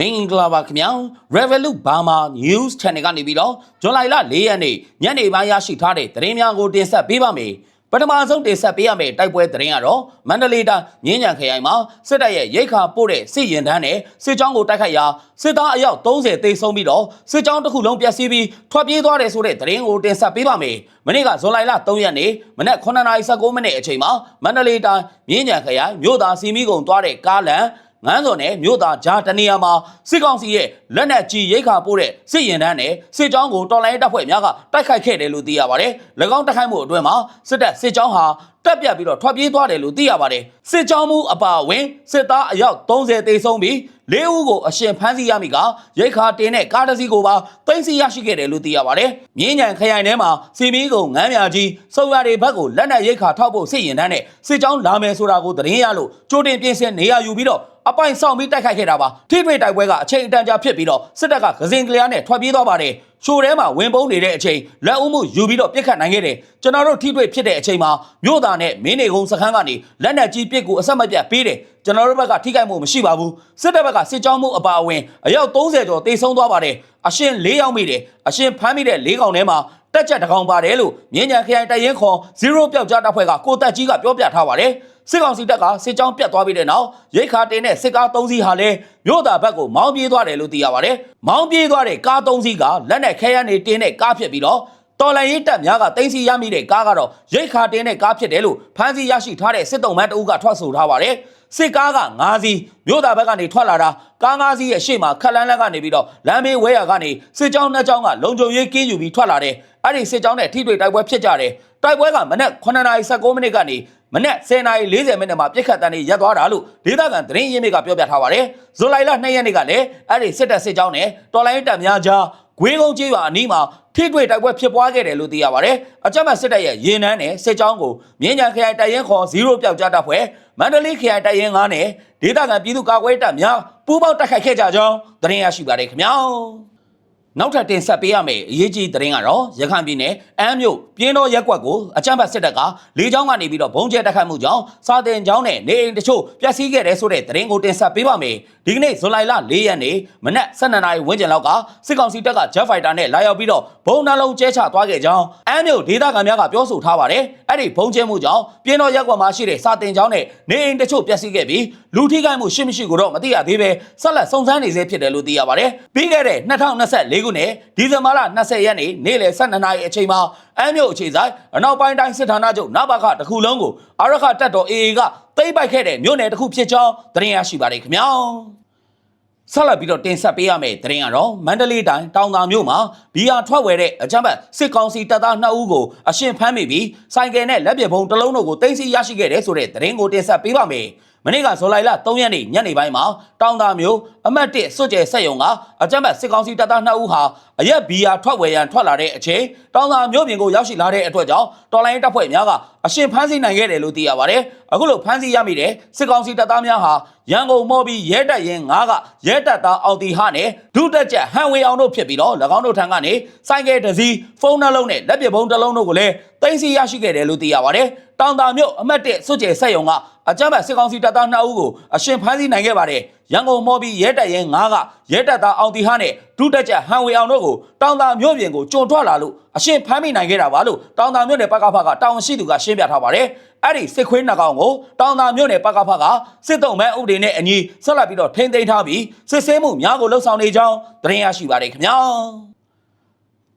မင်္ဂလာပါခင်ဗျာ Revolut Burma News Channel ကနေပြီးတော့ဇွန်လလ4ရက်နေ့ညနေပိုင်းရရှိထားတဲ့သတင်းများကိုတင်ဆက်ပေးပါမယ်ပထမဆုံးတင်ဆက်ပေးရမယ့်တိုက်ပွဲသတင်းကတော့မန္တလေးတိုင်းမြင်းညံခရိုင်မှာစစ်တပ်ရဲ့ရိတ်ခါပို့တဲ့စစ်ရင်တန်းနဲ့စစ်ကြောင်းကိုတိုက်ခိုက်ရာစစ်သားအယောက်30တေဆုံးပြီးတော့စစ်ကြောင်းတစ်ခုလုံးပျက်စီးပြီးထွက်ပြေးသွားတယ်ဆိုတဲ့သတင်းကိုတင်ဆက်ပေးပါမယ်မနေ့ကဇွန်လ3ရက်နေ့မနက်9:19မိနစ်အချိန်မှာမန္တလေးတိုင်းမြင်းညံခရိုင်မြို့သားစီမီကုံသွားတဲ့ကားလမ်း ငန်းစော်နဲ့မြို့သားဂျာတနေရာမှာစစ်ကောင်စီရဲ့လက်နက်ကြီးရိတ်ခါပို့တဲ့စစ်ရင်တန်းနဲ့စစ်ကြောင်းကိုတော်လိုင်းတပ်ဖွဲ့များကတိုက်ခိုက်ခဲ့တယ်လို့သိရပါတယ်။၎င်းတိုက်ခိုက်မှုအတွင်းမှာစစ်တပ်စစ်ကြောင်းဟာ တက်ပြတ်ပြီးတော့ထွက်ပြေးသွားတယ်လို့သိရပါတယ်။စစ်ကြောင်းမှုအပါအဝင်စစ်သားအယောက်30တေဆုံးပြီးလေးဦးကိုအရှင်ဖမ်းဆီးရမိကရိတ်ခါတင်တဲ့ကားတစ်စီးကိုပါသိမ်းဆီးရရှိခဲ့တယ်လို့သိရပါတယ်။မြင်းညံခရိုင်ထဲမှာစီမီကုံငန်းမြကြီးစုံရတွေဘက်ကိုလက်နက်ရိတ်ခါထောက်ဖို့စစ်ရင်တန်းနဲ့စစ်ကြောင်းလာမယ်ဆိုတာကိုသတင်းရလို့ကြိုတင်ပြင်ဆင်နေရယူပြီးတော့အပိုင်ဆောင်ပြီးတိုက်ခိုက်ခဲ့တာပါထိတွေ့တိုက်ပွဲကအချိန်အတန်ကြာဖြစ်ပြီးတော့စစ်တပ်ကဂစင်ကလျားနဲ့ထွက်ပြေးသွားပါတယ် ရှိုးထဲမှာဝင်ပုန်းနေတဲ့အချိန်လက်ဦးမှုယူပြီးတော့ပြစ်ခတ်နိုင်ခဲ့တယ်ကျွန်တော်တို့ထိတွေ့ဖြစ်တဲ့အချိန်မှာမြို့သားနဲ့မင်းနေကုန်းစခန်းကနေလက်နက်ကြီးပစ်ကိုအဆက်မပြတ်ပေးတယ်ကျွန်တော်တို့ဘက်ကထိခိုက်မှုမရှိပါဘူးစစ်တပ်ဘက်ကစစ်ကြောင်းမှုအပါအဝင်အယောက်30ကျော်တေဆုံးသွားပါတယ်အရှင်၄ယောက်မိတယ်အရှင်ဖမ်းမိတဲ့၄កောင်ထဲမှာတက်ချက်တကောင်ပါတယ်လို့မြင်းညာခရိုင်တရင်ခွန်0ပျောက်ကြားတပ်ဖွဲ့ကကိုတက်ကြီးကပြောပြထားပါတယ် စစ်ကောင်စီတပ်ကစစ်ကြောင်းပြတ်သွားပြီးတဲ့နောက်ရိတ်ခါတင်တဲ့စစ်ကား3စီးဟာလည်းမြို့သားဘက်ကိုမောင်းပြေးသွားတယ်လို့သိရပါတယ်။မောင်းပြေးသွားတဲ့ကား3စီးကလက်နက်ခဲယမ်းတွေတင်တဲ့ကားဖြစ်ပြီးတော့တော်လန်ရေးတပ်များကတင်စီရမိတဲ့ကားကတော့ရိတ်ခါတင်တဲ့ကားဖြစ်တယ်လို့ဖမ်းဆီးရရှိထားတဲ့စစ်တုံးမန်းတအုပ်ကထွက်ဆိုထားပါတယ်။စစ်ကားက9စီးမြို့သားဘက်ကနေထွက်လာတာကား9စီးရဲ့ရှေ့မှာခက်လန်းလန်းကနေပြီးတော့လမ်းမေးဝဲရကနေစစ်ကြောင်းနှစ်ကြောင်းကလုံခြုံရေးကင်းယူပြီးထွက်လာတယ်။အဲ့ဒီစစ်ကြောင်းနဲ့ထိတွေ့တိုက်ပွဲဖြစ်ကြတယ်။တိုက်ပွဲကမနက်9:19မိနစ်ကနေ မနက်10:40မိနစ်မှာပြစ်ခတ်တန်းတွေရပ်သွားတာလို့ဒေသခံသတင်းရင်းမြစ်ကပြောပြထားပါတယ်။ဇူလိုင်လ2ရက်နေ့ကလည်းအဲ့ဒီစစ်တပ်စစ်ကြောင်းနဲ့တော်လိုင်းတပ်များကြားဂွေးကုန်းကျေးရွာအနီးမှာထိတွေ့တိုက်ပွဲဖြစ်ပွားခဲ့တယ်လို့သိရပါတယ်။အကြမ်းဖက်စစ်တပ်ရဲ့ရင်နှန်းနဲ့စစ်ကြောင်းကိုမြင်းညာခရိုင်တိုင်ရင်ခေါ်0ပျောက်ကြားတပ်ဖွဲ့မန္တလေးခရိုင်တိုင်ရင်9နဲ့ဒေသခံပြည်သူ့ကာကွယ်တပ်များပူးပေါင်းတိုက်ခိုက်ခဲ့ကြကြောင်းသတင်းရရှိပါတယ်ခင်ဗျာ။ နောက်ထပ်တင်ဆက်ပေးရမယ့်အရေးကြီးသတင်းကတော့ရခိုင်ပြည်နယ်အမ်းမြို့ပြင်းတော်ရက်ကွက်ကိုအကြမ်းဖက်စစ်တပ်ကလေကြောင်းကနေပြီးတော့ဘုံကျဲတိုက်ခိုက်မှုကြောင့်စာတင်ကျောင်းနဲ့နေအိမ်တချို့ပျက်စီးခဲ့တဲ့ဆိုတဲ့သတင်းကိုတင်ဆက်ပေးပါမယ်။ဒီကနေ့ဇူလိုင်လ၄ရက်နေ့မနက်12နာရီဝန်းကျင်လောက်ကစစ်ကောင်စီတပ်က Jet Fighter နဲ့လာရောက်ပြီးတော့ဘုံနှလုံးကျဲချသွားခဲ့ကြောင်းအမ်းမြို့ဒေသခံများကပြောဆိုထားပါတယ်။အဲ့ဒီဘုံကျဲမှုကြောင့်ပြင်းတော်ရက်ကွက်မှာရှိတဲ့စာတင်ကျောင်းနဲ့နေအိမ်တချို့ပျက်စီးခဲ့ပြီး လူထိခိုက်မှုရှိမရှိကိုတော့မသိရသေးပဲဆက်လက်စုံစမ်းနေဆဲဖြစ်တယ်လို့သိရပါတယ်။ပြီးခဲ့တဲ့2024ခုနှစ်ဒီဇင်ဘာလ20ရက်နေ့နေ့လယ်12နာရီအချိန်မှာအမ်းမြို့အခြေဆိုင်အနောက်ပိုင်းတိုင်းစစ်ဌာနချုပ်နဘခတစ်ခုလုံးကိုအာရခတပ်တော် AA ကသိမ်းပိုက်ခဲ့တဲ့မြို့နယ်တစ်ခုဖြစ်ကြောင်းသတင်းရရှိပါတယ်ခင်ဗျာဆက်လက်ပြီးတော့တင်ဆက်ပေးရမယ့်သတင်းကတော့မန္တလေးတိုင်းတောင်သာမြို့မှာဘီယာထွက်ဝယ်တဲ့အကြမ်းဖက်စစ်ကောင်စီတပ်သား2ဦးကိုအရှင်ဖမ်းမိပြီးဆိုင်ကယ်နဲ့လက်ပစ်ဗုံးတစ်လုံးတို့ကိုတင်စီရရှိခဲ့တဲ့ဆိုတဲ့သတင်းကိုတင်ဆက်ပေးပါမယ်။ မနေ့ကဇူလိုင်လ3ရက်နေ့ညနေပိုင်းမှာတောင်သာမြို့အမှတ်1စွတ်ကျဲဆက်ယုံကအကြမ်းဖက်စစ်ကောင်စီတပ်သား2ဦးဟာအရက်ဘီယာထွက်ဝယ်ရန်ထွက်လာတဲ့အချိန်တောင်သာမြို့ပြင်ကိုရောက်ရှိလာတဲ့အတွက်ကြောင့်တော်လိုင်းတပ်ဖွဲ့များကအရှင်ဖမ်းဆီးနိုင်ခဲ့တယ်လို့သိရပါတယ်။အခုလိုဖမ်းဆီးရမိတဲ့စစ်ကောင်စီတပ်သားများဟာရန်ကုန်မော်ဘီရဲတပ်ရင်9ကရဲတပ်သားအောင်တီဟနဲ့ဒုတက်ချက်ဟန်ဝေအောင်တို့ဖြစ်ပြီးတော့၎င်းတို့ထံကနေစိုင်းကဲတစ်စီးဖုန်းနှလုံးနဲ့လက်ပစ်ဗုံးတစ်လုံးတို့ကိုလည်းတင်စီရရှိခဲ့တယ်လို့သိရပါတယ်။တောင်သာမြို့အမှတ်1စွတ်ကျဲဆက်ယုံက အကြမ်းဖက်စစ်ကောင်စီတပ်သား2ဦးကိုအရှင်ဖမ်းဆီးနိုင်ခဲ့ပါတယ်။ရန်ကုန်မော်ဘီရဲတပ်ရင်9ကရဲတပ်သားအောင်တီဟနဲ့ဒုတက်ချက်ဟန်ဝေအောင်တို့ကိုတောင်သာမြို့ပြင်ကိုကြုံထွက်လာလို့အရှင်ဖမ်းမိနိုင်ခဲ့တာပါလို့တောင်သာမြို့နယ်ပကဖကတောင်ရှိသူကရှင်းပြထားပါတယ်။အဲ့ဒီစစ်ခွေးနှကောင်ကိုတောင်သာမြို့နယ်ပကဖကစစ်တုံးမဲဥပဒေနဲ့အညီဆက်လက်ပြီးတော့ထိန်းသိမ်းထားပြီးစစ်ဆေးမှုများကိုလှုပ်ဆောင်နေကြောင်းသတင်းရရှိပါတယ်ခင်ဗျာ။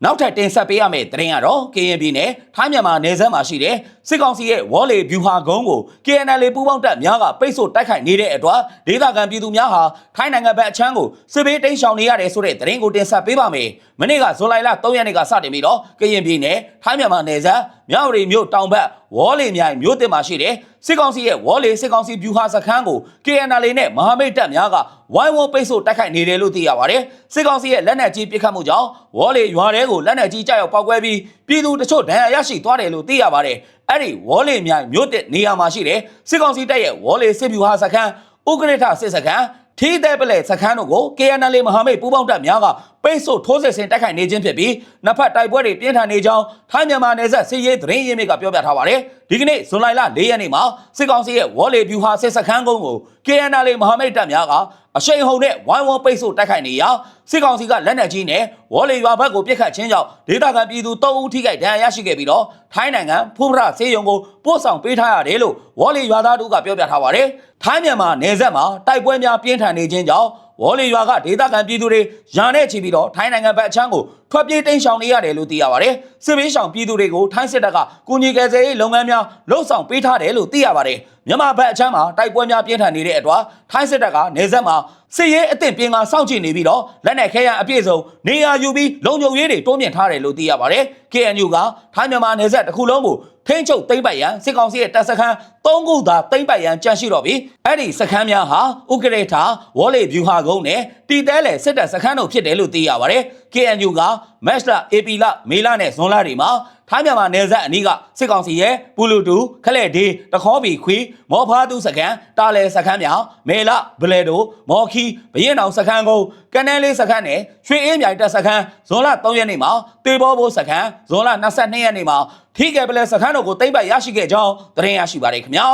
နောက်ထပ်တင်ဆက်ပေးရမယ့်သတင်းကတော့ KNB နဲ့ထိုင်းမြန်မာနယ်စပ်မှာရှိတဲ့ စစ်ကောင်စီရဲ့ဝေါ်လေဗျူဟာကုန်းကို KNL ပူးပေါင်းတပ်များကပိတ်ဆို့တိုက်ခိုက်နေတဲ့အတွက်ဒေသခံပြည်သူများဟာထိုင်းနိုင်ငံဘက်အချမ်းကိုစစ်ဘေးတိမ်းရှောင်နေရတယ်ဆိုတဲ့သတင်းကိုတင်ဆက်ပေးပါမယ်။မနေ့ကဇွန်လ3ရက်နေ့ကစတင်ပြီးတော့ KNB နဲ့ထိုင်းမြန်မာနယ်စပ်မြောက်ရီမြို့တောင်ဘက်ဝေါ်လေမြိုင်မြို့တင်မှာရှိတဲ့စစ်ကောင်စီရဲ့ဝေါ်လေစစ်ကောင်စီဗျူဟာစခန်းကို KNL နဲ့မဟာမိတ်တပ်များကဝိုင်းဝန်းပိတ်ဆို့တိုက်ခိုက်နေတယ်လို့သိရပါတယ်။စစ်ကောင်စီရဲ့လက်နက်ကြီးပစ်ခတ်မှုကြောင့်ဝေါ်လေရွာထဲကိုလက်နက်ကြီးကြောက်ရောက်ပောက်ကွဲပြီးပြည်သူတချို့ဒဏ်ရာရရှိသွားတယ်လို့သိရပါတယ်။ အဲ့ဒီဝေါ်လေမြိုင်မြို့တက်နေရာမှာရှိတဲ့စစ်ကောင်စီတပ်ရဲ့ဝေါ်လေစစ်ဗျူဟာစခန်းဥက္ကဋ္ဌစစ်စခန်းထီးတဲ့ပလဲစခန်းတို့ကို KNL မဟာမိတ်ပူးပေါင်းတပ်များကပိ ပိတ်ဆို့ထိုးစစ်ဆင်တိုက်ခိုက်နေခြင်းဖြစ်ပြီးနှစ်ဖက်တိုက်ပွဲတွေပြင်းထန်နေကြောင်းထိုင်းမြန်မာနယ်စပ်စစ်ရေးသတင်းရင်းမြစ်ကပြောပြထားပါတယ်ဒီကနေ့ဇွန်လ၄ရက်နေ့မှာစစ်ကောင်စီရဲ့ဝေါ်လေဗျူဟာစစ်စခန်းကုန်းကို KNL မဟာမိတ်တပ်များကအရှိန်ဟုန်နဲ့ဝိုင်းဝန်းပိတ်ဆို့တိုက်ခိုက်နေရာစစ်ကောင်စီကလက်နက်ကြီးနဲ့ဝေါ်လေရွာဘက်ကိုပစ်ခတ်ခြင်းကြောင့်ဒေသခံပြည်သူ၃ဦးထိခိုက်ဒဏ်ရာရရှိခဲ့ပြီးတော့ထိုင်းနိုင်ငံဖူးဖရဆေးရုံကိုပို့ဆောင်ပေးထားရတယ်လို့ဝေါ်လေရွာသားတို့ကပြောပြထားပါတယ်ထိုင်းမြန်မာနယ်စပ်မှာတိုက်ပွဲများပြင်းထန်နေခြင်းကြောင့် ဝေါ်လီရွာကဒေသခံပြည်သူတွေရန်နဲ့ချီပြီးတော့ထိုင်းနိုင်ငံဘက်အချမ်းကိုထွက်ပြေးတိမ်းရှောင်နေရတယ်လို့သိရပါတယ်။စစ်ဘေးရှောင်ပြည်သူတွေကိုထိုင်းစစ်တပ်ကကူညီကယ်ဆယ်ရေးလုပ်ငန်းများလှုပ်ဆောင်ပေးထားတယ်လို့သိရပါတယ်။မြန်မာဘက်အချမ်းမှာတိုက်ပွဲများပြင်းထန်နေတဲ့အတွက်ထိုင်းစစ်တပ်ကနေဆက်မှာစစ်ရေးအသင့်ပြင်ကစောင့်ကြည့်နေပြီးတော့လက်နက်ခဲယမ်းအပြည့်စုံနေရာယူပြီးလုံခြုံရေးတွေတိုးမြင့်ထားတယ်လို့သိရပါတယ်။ KNU ကထိုင်းမြန်မာနယ်စပ်တစ်ခုလုံးကို ထိန်းချုပ်သိမ်းပိုက်ရန်စစ်ကောင်စီရဲ့တပ်စခန်း၃ခုသာသိမ်းပိုက်ရန်ကြန့်ရှိတော့ပြီးအဲ့ဒီစခန်းများဟာဥက္ကရေထာဝေါ်လေဗျူဟာကုန်းနဲ့တီတဲလေစစ်တပ်စခန်းတို့ဖြစ်တယ်လို့သိရပါတယ် KNU ကမက်စလာ AP လမေလနဲ့ဇွန်လတွေမှာထိုင်းမြန်မာနယ်စပ်အနီးကစစ်ကောင်စီရဲ့ပူလူတူခလက်ဒေးတခေါဘီခွေမောဖားသူစခန်းတာလဲစခန်းမြောင်မေလဘလေတိုမော်ခီဘရင်အောင်စခန်းကုန်းကနန်းလေးစခန်းနဲ့ရွှေအေးမြိုင်တပ်စခန်းဇွန်လ3ရက်နေ့မှာတေဘောဘိုးစခန်းဇွန်လ22ရက်နေ့မှာထိကဲပလဲစခန်းတို့ကိုသိမ့်ပိုက်ရရှိခဲ့ကြောင်းသတင်းရရှိပါတယ်ခင်ဗျာ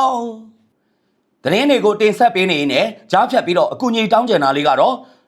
သတင်းတွေကိုတင်ဆက်ပေးနေရင်းနဲ့ကြားဖြတ်ပြီးတော့အကူအညီတောင်းကျင်တာလေးကတော့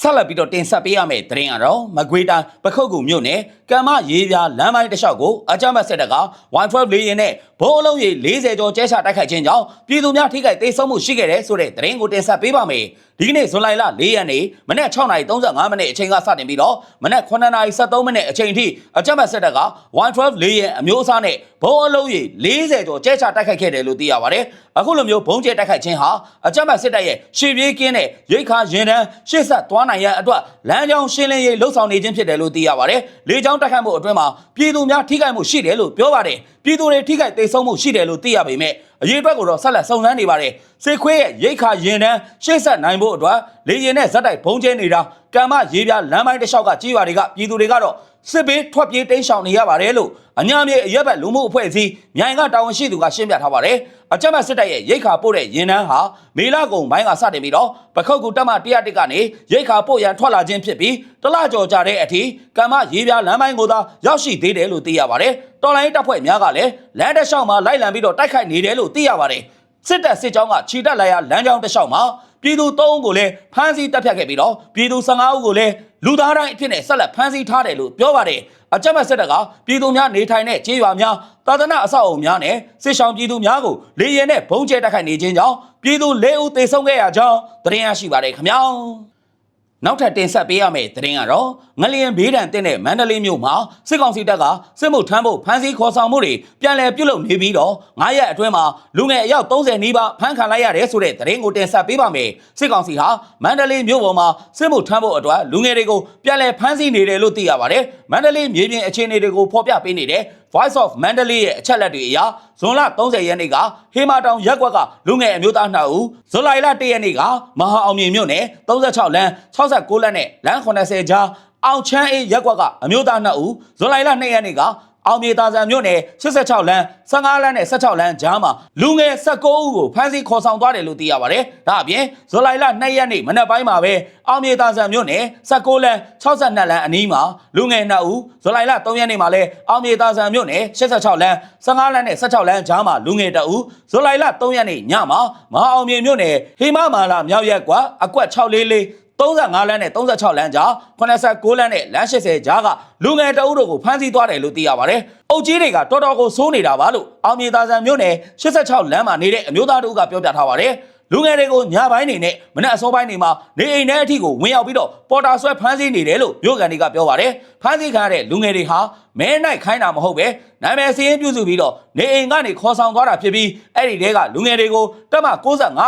ဆက်လက်ပြီးတော့တင်ဆက်ပေးရမယ့်သတင်းကတော့မကွေးတိုင်းပခုတ်ကူမြို့နယ်ကမ္မရေးပြားလမ်းပိုင်းတစ်လျှောက်ကိုအကြမ်းဖက်စစ်တပ်က112လေးရင်နဲ့ဘိုးအလုံးရေ40ကျော်ကျဲချတိုက်ခိုက်ခြင်းကြောင့်ပြည်သူများထိခိုက်ဒေဆုံးမှုရှိခဲ့တဲ့ဆိုတဲ့သတင်းကိုတင်ဆက်ပေးပါမယ်။ဒီကနေ့ဇွန်လ4ရက်နေ့မနက်6:35မိနစ်အချိန်ကစတင်ပြီးတော့မနက်9:73မိနစ်အချိန်ထိအကြမ်းဖက်စစ်တပ်က112လေးရင်အမျိုးအစားနဲ့ဘိုးအလုံးရေ40ကျော်ကျဲချတိုက်ခိုက်ခဲ့တယ်လို့သိရပါတယ်။အခုလိုမျိုးဘုံကျဲတိုက်ခိုက်ခြင်းဟာအကြမ်းဖက်စစ်တပ်ရဲ့ရှေ့ပြေးကင်းတဲ့ရိတ်ခါရင်တန်းရှေ့ဆက်သွားနိုင်ရန်အတွက်လမ်းကြောင်းရှင်းလင်းရေးလှုပ်ဆောင်နေခြင်းဖြစ်တယ်လို့သိရပါတယ်။လေကြောင်းတိုက်ခိုက်မှုအတွင်းမှာပြည်သူများထိခိုက်မှုရှိတယ်လို့ပြောပါတယ်။ပြည်သူတွေထိခိုက်ဒေဆုံးမှုရှိတယ်လို့သိရပေမဲ့အရေးအတွက်ကိုတော့ဆက်လက်စုံစမ်းနေပါတယ်။စစ်ခွေးရဲ့ရိတ်ခါရင်တန်းရှေ့ဆက်နိုင်ဖို့အတွက်လေရင်နဲ့ဇက်တိုက်ဘုံကျဲနေတာကံမရေးပြလမ်းပိုင်းတစ်လျှောက်ကကြီးရွာတွေကပြည်သူတွေကတော့ စစ်ဘေးထွက်ပြေးတိမ်းရှောင်နေရပါတယ်လို့အညာမြေအရက်ဘက်လူမှုအဖွဲ့အစည်းမြိုင်ကတာဝန်ရှိသူကရှင်းပြထားပါတယ်။အကြမ်းဖက်စစ်တပ်ရဲ့ရိတ်ခါပို့တဲ့ရင်တန်းဟာမေလကုံပိုင်းကစတင်ပြီးတော့ပခုတ်ကူတက်မ101ကနေရိတ်ခါပို့ရန်ထွက်လာခြင်းဖြစ်ပြီးတလကြော်ကြတဲ့အထိကံမရေးပြလမ်းပိုင်းကိုသာရောက်ရှိသေးတယ်လို့သိရပါတယ်။တော်လိုင်းတပ်ဖွဲ့များကလည်းလမ်းတစ်လျှောက်မှာလိုက်လံပြီးတော့တိုက်ခိုက်နေတယ်လို့သိရပါတယ်။စစ်တပ်စစ်ကြောင်းကခြိတက်လာရလမ်းကြောင်းတစ်လျှောက်မှာပြည်သူ၃ဦးကိုလည်းဖမ်းဆီးတပ်ဖြတ်ခဲ့ပြီးတော့ပြည်သူ15ဦးကိုလည်းလူသားတိုင်းအဖြစ်နဲ့ဆက်လက်ဖမ်းဆီးထားတယ်လို့ပြောပါတယ်အကြမ်းဖက်စစ်တပ်ကပြည်သူများနေထိုင်တဲ့ခြေရွာများသာသနာအဆောက်အအုံများနဲ့စစ်ဆောင်ပြည်သူများကိုလေရင်နဲ့ဘုံကျဲတိုက်ခိုက်နေခြင်းကြောင့်ပြည်သူ၄ဦးသေဆုံးခဲ့ရကြောင်းသတင်းရရှိပါတယ်ခင်ဗျာ နောက်ထပ်တင်ဆက်ပေးရမယ့်သတင်းကတော့ငလျင်ဘေးဒဏ်တင်တဲ့မန္တလေးမြို့မှာစစ်ကောင်စီတပ်ကစစ်မှုထမ်းဖို့ဖမ်းဆီးခေါ်ဆောင်မှုတွေပြန်လည်ပြုလုပ်နေပြီးတော့9ရက်အတွင်းမှာလူငယ်အယောက်30နီးပါးဖမ်းခံလိုက်ရတယ်ဆိုတဲ့သတင်းကိုတင်ဆက်ပေးပါမယ်စစ်ကောင်စီဟာမန္တလေးမြို့ပေါ်မှာစစ်မှုထမ်းဖို့အတွက်လူငယ်တွေကိုပြန်လည်ဖမ်းဆီးနေတယ်လို့သိရပါတယ်မန္တလေးမြေပြင်အခြေအနေတွေကိုဖော်ပြပေးနေတဲ့ Voice of Mandalay ရဲ့အချက်လက်တွေအရဇွန်လ30ရက်နေ့ကဟေမာတောင်ရက်ကွက်ကလူငယ်အမျိုးသား2ဦးဇူလိုင်လ1ရက်နေ့ကမဟာအောင်မြင်မြို့နယ်36လမ်း69လမ်းနဲ့လမ်း80ကြားအောင်ချမ်းအေးရက်ကွက်ကအမျိုးသား2ဦးဇွန်လလ2ရက်နေ့က အောင်မြေသာဆန်မြို့နယ်86လမ်း15လမ်းနဲ့16လမ်းကြားမှာလူငယ်19ဦးကိုဖမ်းဆီးခေါ်ဆောင်သွားတယ်လို့သိရပါတယ်။ဒါအပြင်ဇူလိုင်လ2ရက်နေ့မနက်ပိုင်းမှာပဲအောင်မြေသာဆန်မြို့နယ်16လမ်း62လမ်းအနီးမှာလူငယ်2ဦးဇူလိုင်လ3ရက်နေ့မှာလည်းအောင်မြေသာဆန်မြို့နယ်86လမ်း15လမ်းနဲ့16လမ်းကြားမှာလူငယ်2ဦးဇူလိုင်လ3ရက်နေ့ညမှာမဟာအောင်မြေမြို့နယ်ဟိမမာလာမြောက်ရက်ကွာအကွက်644 35လမ်းနဲ့36လမ်းကြား89လမ်းနဲ့လမ်း80ကြားကလူငယ်တအုပ်တို့ကိုဖမ်းဆီးသွားတယ်လို့သိရပါတယ်။အုပ်ကြီးတွေကတော်တော်ကိုစိုးနေတာပါလို့အောင်မြေသာဆန်မြို့နယ်86လမ်းမှာနေတဲ့အမျိုးသားတို့ကပြောပြထားပါတယ်။လူငယ်တွေကိုညပိုင်းနေနဲ့မနက်အစောပိုင်းနေမှာနေအိမ်ထဲအထိကိုဝင်ရောက်ပြီးတော့ပေါ်တာဆွဲဖမ်းဆီးနေတယ်လို့မြို့ကန်တွေကပြောပါတယ်။ဖမ်းဆီးခံရတဲ့လူငယ်တွေဟာမဲနိုင်ခိုင်းတာမဟုတ်ပဲနာမည်စည်ရင်ပြုစုပြီးတော့နေအိမ်ကနေခေါ်ဆောင်သွားတာဖြစ်ပြီးအဲ့ဒီတဲကလူငယ်တွေကိုတက်မ65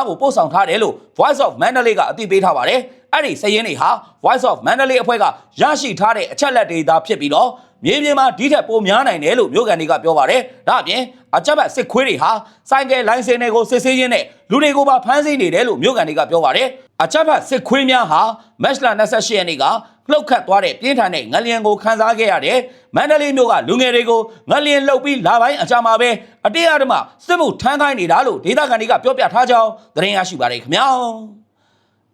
ကိုပို့ဆောင်ထားတယ်လို့ Voice of Mandalay ကအသိပေးထားပါတယ်။ အဲ့ဒီစည်ရင်းတွေဟာ Voice of Mandalay အဖွဲ့ကရရှိထားတဲ့အချက်လက်တွေသာဖြစ်ပြီးတော့မြေပြင်မှာဒီထက်ပိုများနိုင်တယ်လို့မြို့ကန်တွေကပြောပါတယ်ဒါအပြင်အချက်ဘတ်စစ်ခွေးတွေဟာစိုက်ကယ်လိုင်းစင်တွေကိုစစ်ဆေးရင်းနဲ့လူတွေကိုပါဖမ်းဆီးနေတယ်လို့မြို့ကန်တွေကပြောပါတယ်အချက်ဘတ်စစ်ခွေးများဟာမက်လ28ရက်နေ့ကလှုပ်ခတ်သွားတဲ့ပြင်းထန်တဲ့ငလျင်ကိုခန်းစားခဲ့ရတယ်။မန္တလေးမြို့ကလူငယ်တွေကိုငလျင်လှုပ်ပြီးလာပိုင်းအကြမှာပဲအတေးအဓမ္မစစ်မှုထမ်းခိုင်းနေတာလို့ဒေသခံတွေကပြောပြထားကြောင်းသတင်းရရှိပါတယ်ခင်ဗျာ။